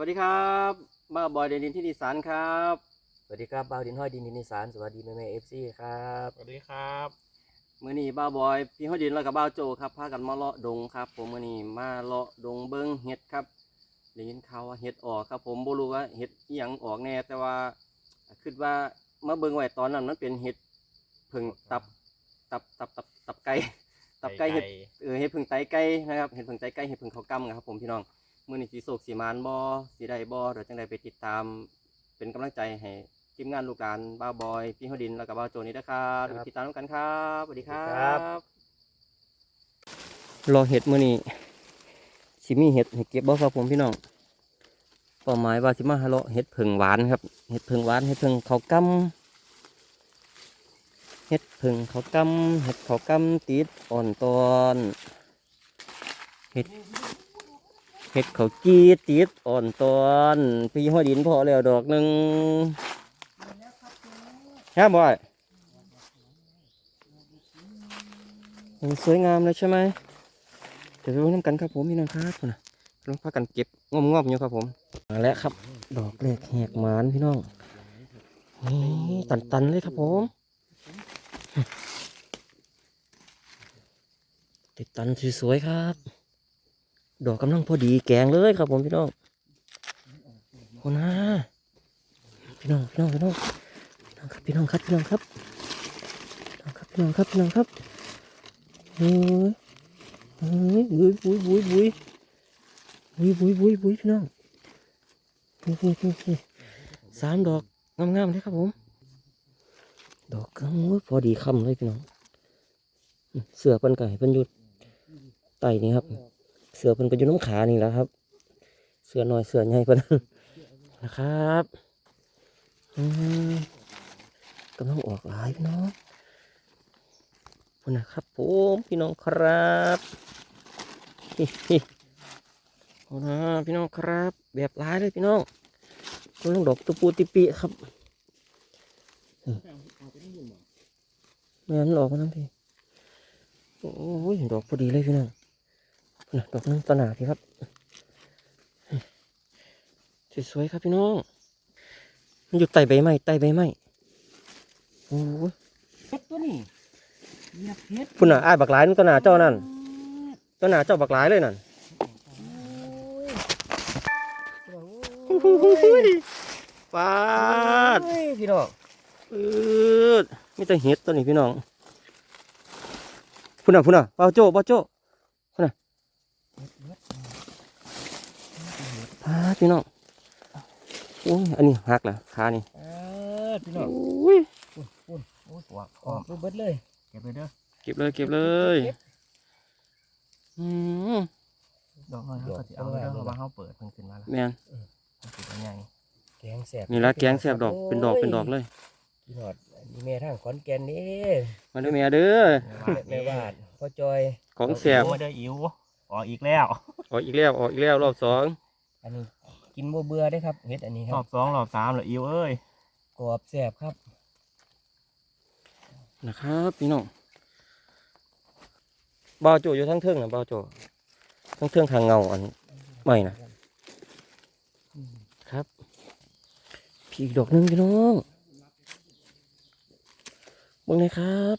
วัสดีครับบ้าบอยเดนินที่ดิสานครับ สวัสดีครับบ่าวดินห้อยดินดินอีสานสวัสดีแม่แม่เอฟซีครับสวัสดีครับมื่อนี้บ้าบอยพี่ฮอดดินแล้วกับบ้าวโจครับพากันมาเลาะดงครับ ผมมื่อนี้มาเลาะดงเบิ้งเห็ดครับได้ยินข่าวว่าเห็ดออกครับ ผมบ่รู้ว่าเห็ดอีหยังออกแน่ แต่ว่าคิดว่ามาเบิ้งไว้ตอนนั้นมันเป็นเห็ดผึ่งตับตับตับตับตับไก่ตับไก่เห็ดเออเห็ดผึ่งไตไก่นะครับเห็ดผึ่งไตไก่เห็ดผึ่งเขาวกำนะครับผมพี่น้อง มื่อนี้สีโศกสีมานบอสีใดบอเดี๋ยวจังใดไปติดตาม เป็นกำลังใจให้ทีมงานลูกหลานบ้าวบอย พี่ฮอดดินแล้วกับบ้าวโจนี้นะครับไปติดตามกันครับสวัสดีครับรอเห็ดมื่อนี้สิมีเห็ดให้เก็บบ่ครับผมพี่น้องเป้าหมายว่าสิมาหาเลาะเห็ดผึ่งหวานครับเห็ดผึ่งหวานเห็ดผึ่งเขาวกำเห็ดผึ่งเขาวกำเห็ดเขาวกำติดอ่อนตอน เห็ดเห็ ดเขาวจีติดอ่อนตอน พี่ห้อยดินพอแล้วดอกหนึ่งครับบอยสวยงามเลยใช่ไหมเดี๋ยวไปดูน้ำกันครับผมพี่น้องครับนะกำลังพากันเก็บงอมๆอยู่ครับผมมาแล้วครับ ดอกแรกแหกหมานพี่น้องนี่ตันๆเลยครับผมติดตันสวยๆครับ ดอกกำลังพอดีแกงเลยครับผมพี่น้องโอ้นะพี่น้องพี่น้องพี่น้องพี่น้องครับพี่น้องครับพี่น้องครับพี่น้องครับพี่น้องครับเฮ้ยเฮ้ยบุ้ยบุ้ยบุ้ยบุ้ยบุ้ยบุ้ยบุ้ยพี่น้องนี่นี่นี่สามดอกงามๆเลยครับผม ดอกกำมือพอดีคำเลยพี่น้อง เสือปันไก่ปันยุดไต่นี่ครับ เสือเพิ่นก็อยู่น้ำขานี่แหละครับ เสือหน่อยเสือใหญ่เพิ่นนะครับอืมกำลังออกหลายพี่น้องพุ่นนะครับผมพี่น้องครับฮิฮิโอ้นะพี่น้องครับ แบบหลายเลยพี่น้องกำลังดอกตะปูติปีครับแม่นออกมาทั้งทีโอ้ยดอกพอดีเลยพี่น้อง ดอกนึงตวหนาพี่ครับสวยๆครับพี่น้อง มันอยู่ใต้ใบไม้ใต้ใบไม้โอ้ยเฮ็ดตัวนี้เหยียบเฮ็ดพุ่นน่ะอ้ายบักหลายนึงตัวหนาเจ้านั่นตัวหนาเจ้าบักหลายเลยนั่นปาดเฮ้ยพี่น้องอืดมีแต่เห็ดตัวนี้พี่น้องพุ่นน่ะพุ่นน่ะเบาโจ้เบาโจ้พุ่นน่ะปาด พี่น้องโอ้ยอันนี้หักแล้วขานี่เออพี่น้องโอ้ยโอ้ยปวกออกรูปเบิดเลย เก็บไปเด้อ เก็บเลยเก็บเลยอืมดอกน้อยเขาก็จะเอาไว้เด้อเพราะว่าเขาเปิดเพิ่งขึ้นมาแล้วแม่นมันสิเป็นใหญ่แกงแสบนี่ละแกงแซ่บดอกเป็นดอกเป็นดอกเลยพี่นอดนี่แม่ทางขอนแก่นนี่มาเด้อแม่เด้อแม่วาดพ่อจอยของแซ่บโอ้ยเด้ออิ๋วออกอีกแล้วออกอีกแล้วออกอีกแล้วรอบสองอันนี้ กินบ่เบื่อได้ครับเฮ็ดอันนี้ครรัอบบสองรอบสามเหรออิ๋วเอ้ยกรอบแสบครับนะครับพี่น้องบ่าวโจอยู่ทั้งเทิงนะบ่าวโจทั้งเทิงทางเงาอันไม่นะครับพี่อีกดอกหนึงพี่น้องเบิ่งเลยครับ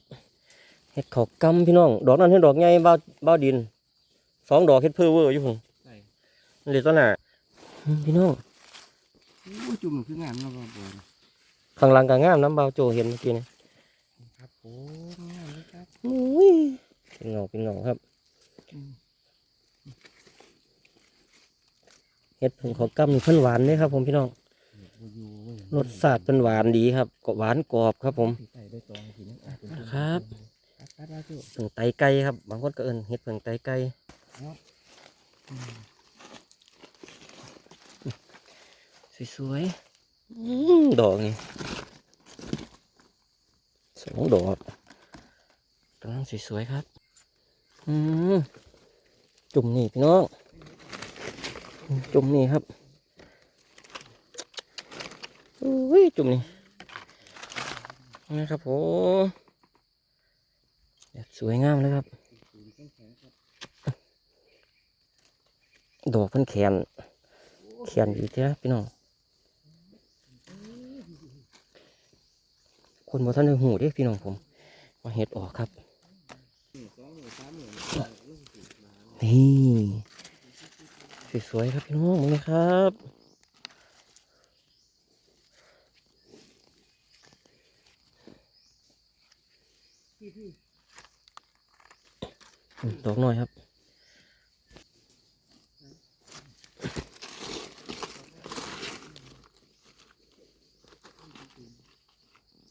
เห็ดเขากำพี่น้อง ดอกนั้นเห็ดดอกใหญ่บ่าวบ่าวดินสองดอกเห็ดเพอเวอร์อยู่พุ่นนี่เลยต้นน่ะอืม พี่น้องจุ่มคืองามเนาะบ่บ่ข้างหลังก็งามน้ำบ่าวโจเห็นเมื่อกี้นี่ครับผมงามเลยครับอุ้ยเป็นเงาเป็นเงาครับเห็ดผงเขากำนี่เพิ่นหวานเลยครับ ผมพี่น้องบ่อยู่เว้ยรสชาติเป็นหวานดีครับก็หวานกรอบครับ ผมใส่ได้ตองสิเนี่ยอะเป็นครับครับครับว่าจุผงไตไก่ครับ บางคนก็เอิ้นเห็ดผงไตไก่ สวยๆอืมดอกนี่สองดอกกำลังสวยๆครับอืมจุ่มนี่พี่น้อง จุ่มนี่ครับอุ้ยจุ่มนี่นะครับผมแบบสวยงามเลยครับ ดอกเพันแขนเขียนอีกแล้วพี่น้อง คนบ่ทันได้หูเด้พี่น้องผมว่าเห็ดออกครับนี่สวยๆครับพี่น้องมึงนะครับดอกหน่อยครับ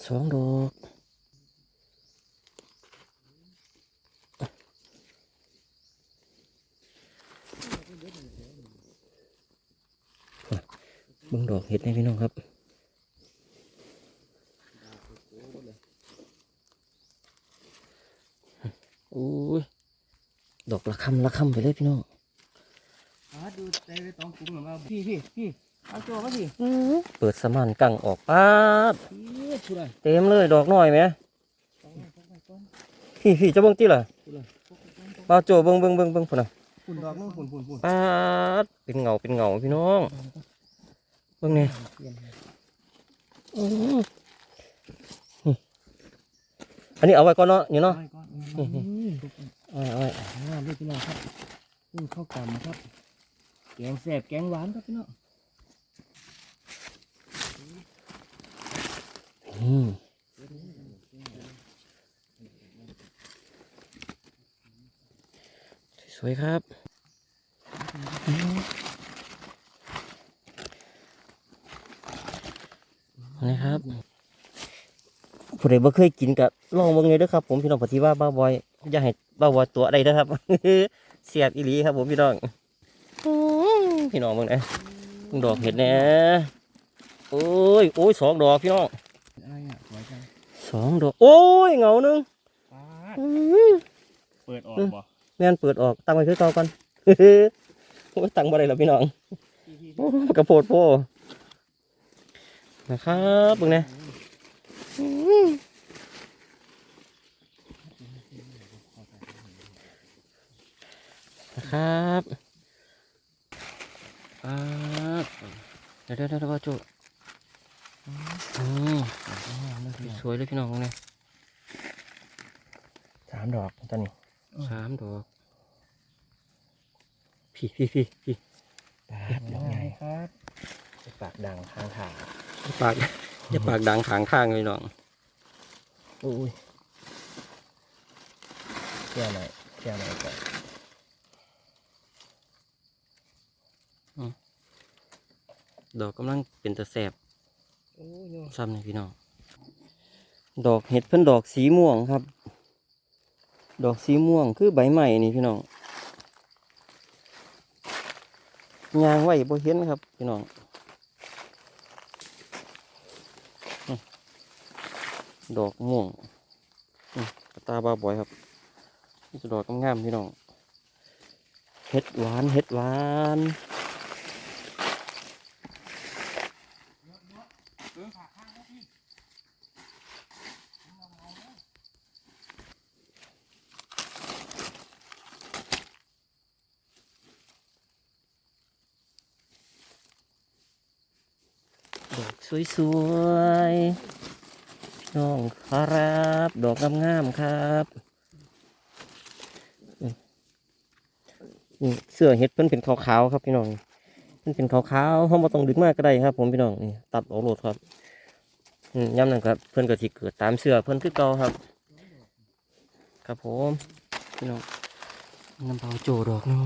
สองดอกบิ่งดอกเห็ดให้พี่น้องครับอุ้ยดอกละคำละคำไปเลยพี่น้องดูใจไปตองคุ้มหรือมาพี่พี่พี่ เอาตัวมาพี่เปิดสมานกังออกป้าดพี่ช่วยเต็มเลยดอกน้อยไหมต้องไงต้องไงต้องพี่พี่จะเบิ่งที่ล่ะช่วยเลยบ่าวโจเบิ่งเบิ่งเบิ่งเบิ่งพุ่นน่ะฝุ่นดอกนึงฝุ่นฝุ่นฝุ่นป้าดเป็นเงาเป็นเงาพี่น้องเบิ่งนี่เปลี่ยนอื้อนี่อันนี้เอาไว้ก่อนเนาะนี่เนาะไว้ก่อนอืมเอาไว้เอาไว้อ่าลูกพี่น้องครับลูกข้าวกำครับแกงแซ่บแกงหวานครับพี่น้อง อืม สวยครับ นะครับผู้ใดบ่เคยกินก็ลองเบิ่งเลยเด้อครับ ผมพี่น้องปฏิว่าบ้าบอยอย่าให้บ้าบอยตัวใดนะครับเสียบอีหลีครับ ผมพี่น้องอื้อพี่น้องเบิ่งนะเบิ่งดอกเห็ดแน่โอ้ยโอ้ยสองดอกพี่น้อง อะไรอะสวยจัง สองดอกโอ้ยเหงาหนึงป้าดอื้อเปิดออกบ่แม่นเปิดออกตั้งไว้คือเก่าก่อน โอ้ยตั้งบ่ได้แล้วพี่น้องพี่พี่โอ้ยกระโพดโพนะครับเบิ่งนะอื้อนะครับอ่าเดี๋ยวเดี๋ยวเดี๋ยวว่าโจ อืมสวยเลยพี่น้องเนี่ยสามดอกตอนนี้สามดอกพี่พี่พี่พี่ปาดดอกใหญ่ครับปากดังข้างขาอย่าปากอย่าปากดังขางทางเลยน้องโอ้ยเที่ยวหน่อยเที่ยวหน่อยก่อนดอกกำลังเป็นตะแสบโอ้ยเนาะ ซ้ำเลยพี่น้องดอกเห็ดเพิ่นดอกสีม่วงครับ ดอกสีม่วงคือใบใหม่นี่พี่น้องยางไว้บ่เห็นครับพี่น้องดอกม่วงตาบ้าบ่อยครับนี่จะดอกงามๆพี่น้องเห็ดหวานเห็ดหวาน สวยๆน้องครับ ดอกงามๆครับนี่เสื้อเห็ดเพิ่นเป็นขาวๆครับพี่น้องเพิ่นเป็นขาวๆเขาบ่ต้องดึงมากก็ได้ครับ ผมพี่น้องนี่ตัดออกโลดครับย้ำนั่นครับ เพิ่นก็สิเกิดตามเสื้อเพิ่นคือเก่าครับ ครับผมพี่น้องน้ำเปล่าโจดอกนึง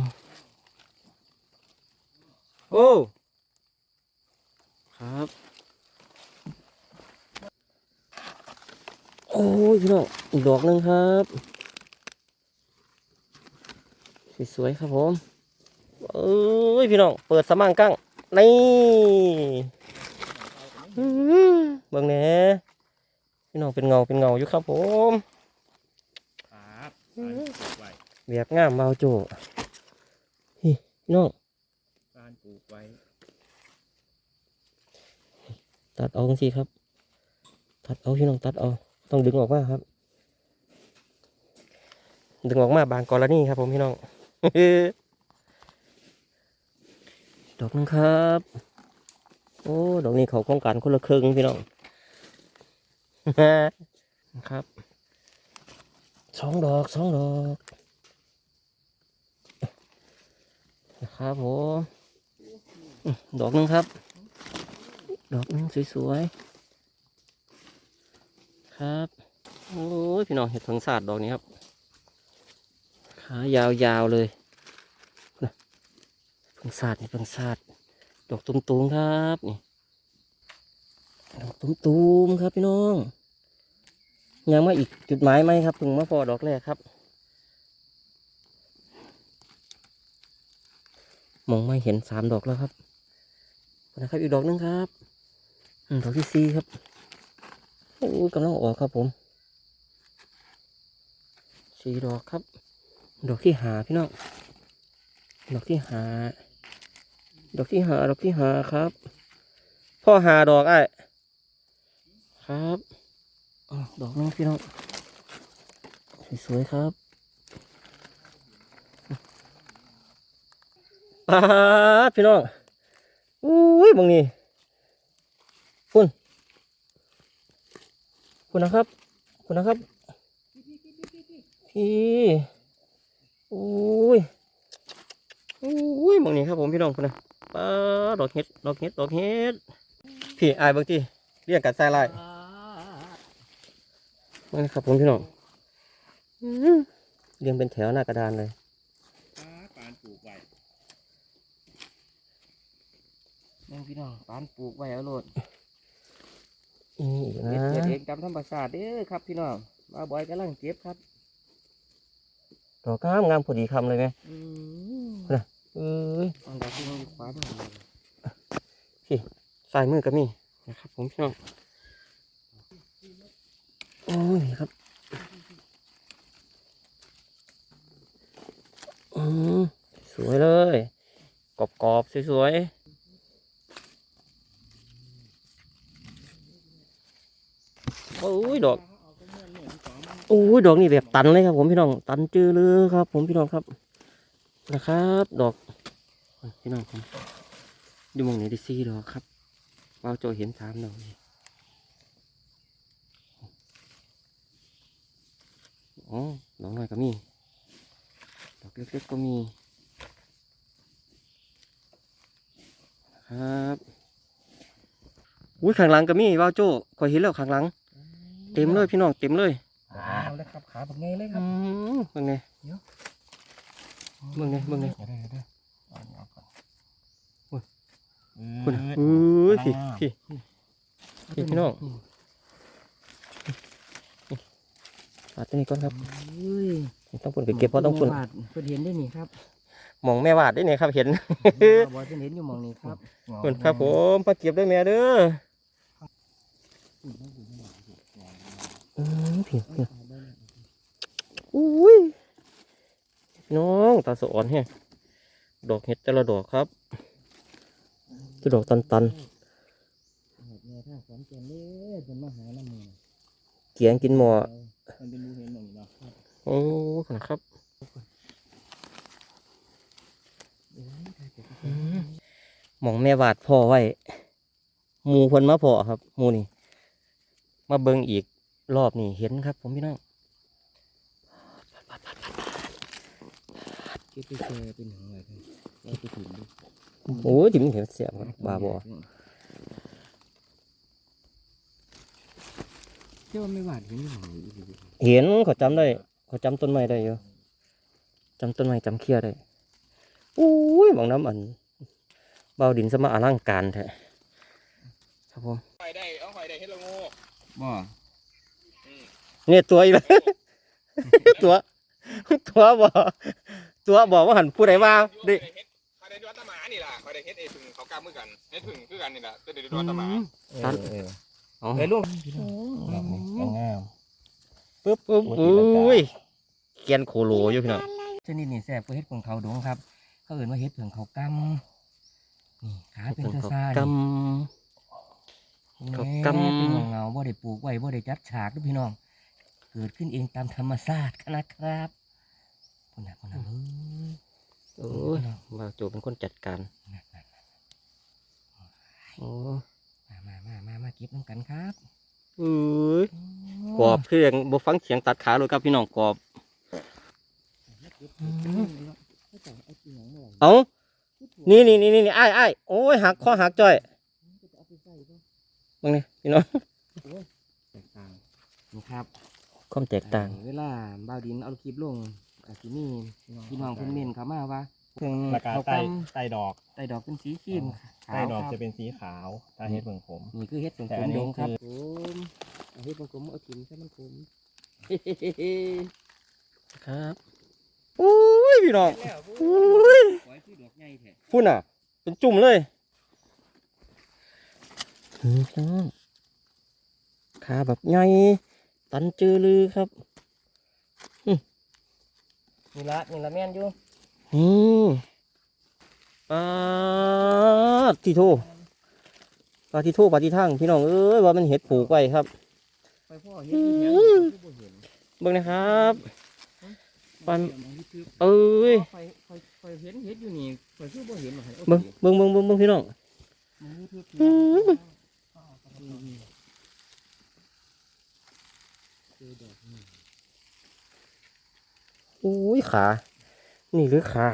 โอ้ ครับ โอ้ยพี่น้องอีกดอกหนึ่งครับ สวยๆครับผมเอ้ยพี่น้องเปิดสมังกั้งนี่อื้อเบิ่งแหนพี่น้องเป็นเงาเป็นเงาอยู่ครับผมครับแบบงามเบาโจพี่น้องการปลูกไว้ ตัดเอาสิครับ ตัดเอาพี่น้องตัดเอา ต้องดึงออกมาครับ ดึงออกมาบางกรณีครับ ผมพี่น้องดอกหนึงครับ โอ้ดอกนี้เขาโครงการคนละครึ่งพี่น้องครับสองดอกสองดอกนะครับผมดอกหนึงครับ ดอกนึงสวยๆ ครับ โอ้ยพี่น้องเห็ดถึงศาสตร์ดอกนี้ครับ ขายาวๆเลยนะเพิ่งศาสตร์นี่เพิ่งศาสตร์ดอกตุ้มๆครับนี่ดอกตุ้มๆครับพี่น้อง ยังมาอีกจุดหมายไหมครับเพิ่งมาพอดอกแรกครับมองไม่เห็นสามดอกแล้วครับนะครับอีกดอกหนึงครับดอกที่สี่ครับ อ้กำลังออกครับผมสี่ดอกครับ ดอกที่หาพี่น้อง ดอกที่หา ดอกที่หา ดอกที่หาครับ พ่อหาดอกไอ้ครับอดอกนึงพี่น้อง สวยๆครับปาพี่น้อง อุ้ยบางนี่คุณ คุณนะครับ คุณนะครับ พี่อุ้ยอุ้ยบางนี่ครับผมพี่น้องคุณนะปาดอกเห็ดดอกเห็ดดอกเห็ดพี่อายบางทีเรียกกันใส่ลายนี่ครับผมพี่น้องเรียงเป็นแถวหน้ากระดานเลยปานปลูกไว้นี่พี่น้องปานปลูกไว้เอาโลด นี่อีกเก็บนะเกิดเองตามธรรมชาติเด้อครับพี่น้องมาบอยกำลังเก็บครับดอกงามงามพอดีคำเลยไหมอืมเอ้ยอันดอกที่มันอยู่ขวามือเลยสายมือก็มีนะครับ ผมพี่น้องโอ้ยครับอืมสวยเลยกรอบกรอบๆสวยๆโอ้ย ดอกโอ้ยดอกนี่แบบตันเลยครับ ผมพี่น้อง ตันจือเลยครับ ผมพี่น้องครับนะครับ ดอกพี่น้องผมดูมองไหนได้สี่ดอกครับว้าวโจเห็นสามดอกนี่อ๋อดอกน้อยก็มี ดอกเล็กๆก็มีครับอุ้ยข้างหลังก็มีว้าวโจ้คอยเห็นแล้วข้างหลัง เต็มเลยพี่น้องเต็มเลยเอาเลยครับขาแบบไงเลยครัอืบมเบิ่งไงเบิ่งไงเบิ่งไงเดี๋ยวเดี๋ยวเดี๋ยวเอาอันนี้ออกก่อนคุณอุ้ยพี่พี่พี่พี่น้องปัดตัวนี้ก่อนครับอุ้ยต้องปุ่นไปเก็บเพราะต้องปุ่นแม่วาดเพื่อนเห็นได้นี่ครับหมองแม่วาดได้เนี่ยครับเห็นบอยเพื่อนเห็นอยู่หมองนี้ครับปุ่นครับผมมาเก็บด้วยแม่เด้อ อืมพี่พี่อุ้ยพี่น้องตาสะอ่อนแฮะดอกเห็ดแต่ละดอกครับจะดอกตันตันแม่ท่าขอนแก่นเลยเป็นมาหาน้ำมือๆเกียงกินหมอมันเป็นรูเห็นหมองนี้เนาะโอ้ขนาดครับอืมหมองแม่วาดพ่อไว้หมูเพิ่นมาพอครับหมูนี่ มาเบิ่งอีก รอบนี่เห็นครับ ผมพี่น้องเก็บไปแชร์เป็นหางไว้เพิ่นไว้ไปถิ่นดูโอ้ยที่มันเห็นเสียบครับบาบอเจ้าไม่หวาดเห็นอยู่หมองนี้อีหลีเห็นเขาจำได้เขาจำต้นไม้ได้อยู่จำต้นไม้จำเคียได้อุ้ยหมองน้ำอันเบาดินสมาอลังการแท้ครับผมไฟได้เอาไฟได้เฮ็ดละโง่บ่ เนี่ยตัวอีกแล้ว ตัวตัวบ่ตัวบอกว่าหันผู้ใดมาดิไฟได้ดวนตะหมานี่ล่ะไฟได้เฮ็ดเอพึ่งเขากล้ามือกันเฮ็ดพึ่งคือกันนี่ล่ะจะได้ดวนตะหมาตันอ๋อเฮ้ยลุงงามปึ๊บปึ๊บอุ้ยเกียนโคโลอยู่พี่น้องชนิดนี้แซ่บกว่าเฮ็ดของเขาดงครับ เขาเอื่นว่าเฮ็ดเผืองเขากำนี่ขาเป็นเทอซ่ากเขากกำเป็นเงาเงาๆบ่ได้ปลูกไว้บ่ได้จัดฉากเด้วยพี่น้อง เกิดขึ้นเองตามธรรมชาตินะครับคนน่ะคนน่ะเอ้ยโอ้ยบ่าวโจเป็นคนจัดการนั่นนั่นโอ้มามามามามาเก็บน้ำกันครับเอ้ยกรอบเพียงบ่ฟังเสียงตัดขาเลยครับพี่น้องกรอบเอานี่นี่นี่นี่อ้ายอ้ายโอ้ยหักคอหักจ้อยมึงนี่พี่น้องแตกต่างนี่ครับ ความแตกต่าง เวลาบ่าวดินเอาคลิปลงกับที่นี่พี่น้องเพิ่นเม่นเขามาว่าเพิ่งแล้วก็เขาใต้กำใต้ดอกไต่ดอกเป็นสีครีมใต้ดอกขาวจะเป็นสีขาวถ้าเฮ็ดเบิ่งผม นี่คือเฮ็ดเป็นแต่ผอัมนนี้ ดงครับคือผมเอาเฮ็ดเป็นผมเอากินซะมันผมครับโอ้ยพี่น้องแล้วโอ้ยปล่อยคือดอกใหญ่แท้พุ่นอะ เป็นจุ่มเลยนี่พี่น้องขาแบบใหญ่ ตันเจอลือครับนี่ละนี่ละแม่นอยู่นี่ปลาที่โทปลาที่โทปลาที่ทั้งพี่น้องเอ้ยว่ามันเห็ดผูกไว้ครับไปพ่อเฮ็ดที่แถวนี้คือบ่เห็นเบิ่งนะครับปันเดี๋ยวมันคือเอ้ยไฟไฟไฟเห็นเฮ็ดอยู่นี่ไฟคือบ่เห็นหรอกให้เอาเบิ่งสิเบิ่งเบิ่งเบิ่งเบิ่งพี่น้อง มันคือ อืม คือดอกนี่ โอ้ยขา นี่หรือขา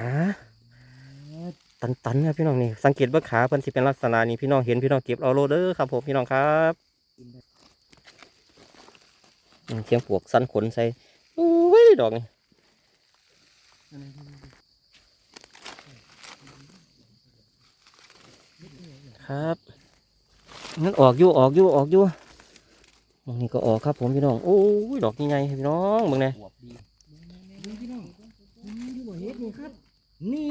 ตันตันๆครับพี่น้องนี่ สังเกตว่าขาเพิ่นสิเป็นลักษณะนี้พี่น้องเห็นพี่น้องเก็บเอาโลเด้อครับผมพี่น้องครับเสียงปวกสั้นขนใส่โอ้ยดอกนี่ครับนั่นออกอยู่ออกอยู่ออกอยู่มองนี่ก็ออกครับผมพี่น้องโอ้ยดอกใหญ่ๆพี่น้องเบิ่งแน่อ วบดีดูพี่น้องนี่ดูบ่เฮ็ดนี่ครับ นี่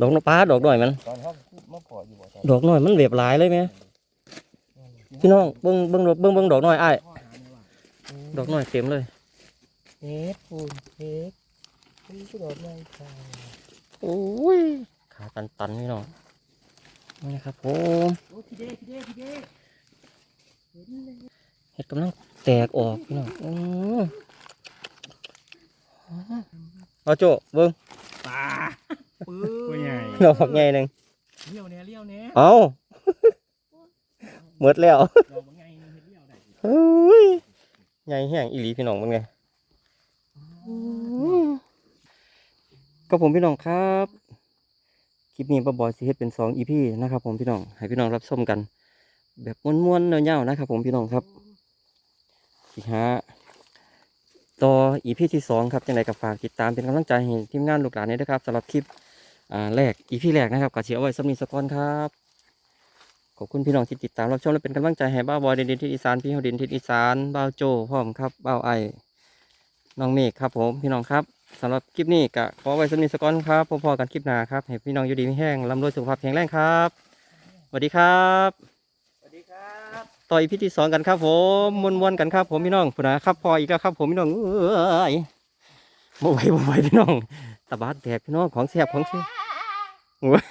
ดอกน้ำปลาดอกหน่อยมัน ตอนเขามาพออยู่บ่ตอนดอกหน่อยมันเวียบหลายเลยไหมพี่น้องเบิ้งเบิ้งเบิ้งเบิ้งดอกหน่อยอ้ายพ่อหาเนี่ยว่าดอกหน่อยเต็มเลยเฮ็ดปูนเฮ็ดนี่คือดอกใหญ่ค่ะโอ้ยขาตันตันๆพี่น้องนี่ครับผมโอ้พี่เด้พี่เด้พี่เด้เห็ดกำลัง แตกออกพี่น้องอือเอาโจเบิ้งปลาปื้ตัวใหญ่ดอกผักใหญ่หนึ่งเลี้ยวแน่เลี้ยวแน่เอาหมดแล้วดอกบ่ใหญ่นี่เฮ็ดเลี้ยวได้เฮ้ยใหญ่แห้งอีหลีพี่น้องเป็นไงก็ผมพี่น้องครับคลิปนี้ป้าบอยสิเฮ็ดเป็นสองอีพีนะครับผมพี่น้องให้พี่น้องรับชมกัน แบบม้วนๆเงาๆนะครับผมพี่น้องครับ สิฮะต่ออีพีที่สองครับจังไดกับฝากติดตามเป็นกำลังใจให้ทีมงานลูกหลานนี้ด้วยครับสำหรับคลิปแรกอีพีแรกนะครับกับเชียเอาไว้สำนีสกอนครับขอบคุณพี่น้องที่ติดตามรับชมและเป็นกำลังใจให้บ้าบอยเด่นที่อีสานพี่เฮาด่นที่อีสานบ้าวโจพร้อมครับบ้าวไอน้องเมฆครับผมพี่น้องครับสำหรับคลิปนี้ก็ขอไว้สำนีสกอนครับพบๆกันคลิปหน้าครับให้พี่น้องอยู่ดีไมีแห้งร่ำรวยสุขภาพแข็งแรงครับสวัสดีครับ ต่ออีพีที่สองกันครับผมมวนมวนๆกันครับผมพี่น้องผู้นะครับพออีกแล้วครับผมพี่น้องเอ้ยบ่ไหวบ่ไหวพี่น้องตะบาดแตกพี่น้องของแสบของแสบโอ้ย